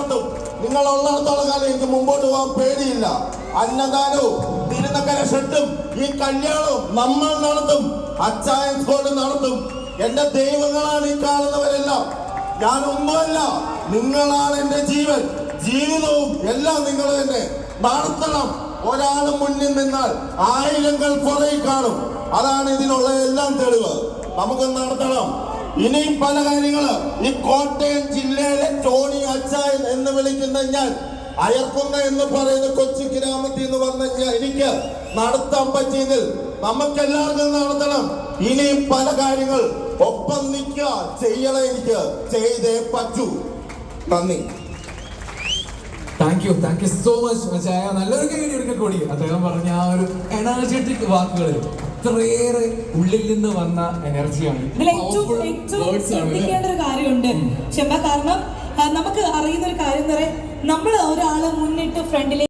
നടത്തും നിങ്ങൾ ഉള്ളിടത്തോളം കാലം എനിക്ക് മുമ്പോട്ട് പോകാൻ പേടിയില്ല. അന്നദാനവും തിരുനക്കര ഷെട്ടും ഈ കല്യാണവും നമ്മൾ നടത്തും. അച്ചായൻ സ്കോഡ് നടത്തും. എന്റെ ദൈവങ്ങളാണ് ഈ കാണുന്നവരെല്ലാം ഞാൻ ഒന്നുമല്ല നിങ്ങളാണ് എന്റെ ജീവൻ. ജീവിതവും എല്ലാം നിങ്ങൾ തന്നെ. നടത്തണം. ഒരാൾ മുന്നിൽ നിന്നാൽ ആയിരങ്ങൾ പുറകിൽ കാണും. അതാണ് ഇതിനുള്ള എല്ലാം തെളിവ്. നമുക്ക് നടത്തണം. ഇനിയും പല കാര്യങ്ങൾ ഈ കോട്ടയം ജില്ലയിലെ ടോണി അച്ചായൻ എന്ന് വിളിക്കുന്ന ഞാൻ അയർക്കുന്ന എന്ന് പറയുന്ന കൊച്ചി ഗ്രാമത്തിൽ വന്ന ഞാൻ. എനിക്ക് നടത്താൻ പറ്റിയതിൽ നമുക്ക് എല്ലാവർക്കും നടത്തണം. ഇനിയും പല കാര്യങ്ങൾ ഒപ്പം നിൽക്കുക. ചെയ്യണേ എനിക്ക്. ചെയ്തേ പറ്റൂ. നന്ദി. Thank you thank you so much ചായ നല്ലൊരു കാര്യം ഒരിക്കൽ കൂടി. അദ്ദേഹം പറഞ്ഞ ആ ഒരു എനർജറ്റിക് വാക്കുകളിൽ. അത്രയേറെ ഉള്ളിൽ നിന്ന് വന്ന എനർജിയാണ്. ഇതിൽ ഏറ്റവും ഏറ്റവും ശ്രദ്ധിക്കേണ്ട ഒരു കാര്യമുണ്ട്. ക്ഷമ. കാരണം നമുക്ക് അറിയുന്ന ഒരു കാര്യം എന്ന് പറയാൻ നമ്മൾ ഒരാളെ മുന്നിട്ട് ഫ്രണ്ടിലേക്ക്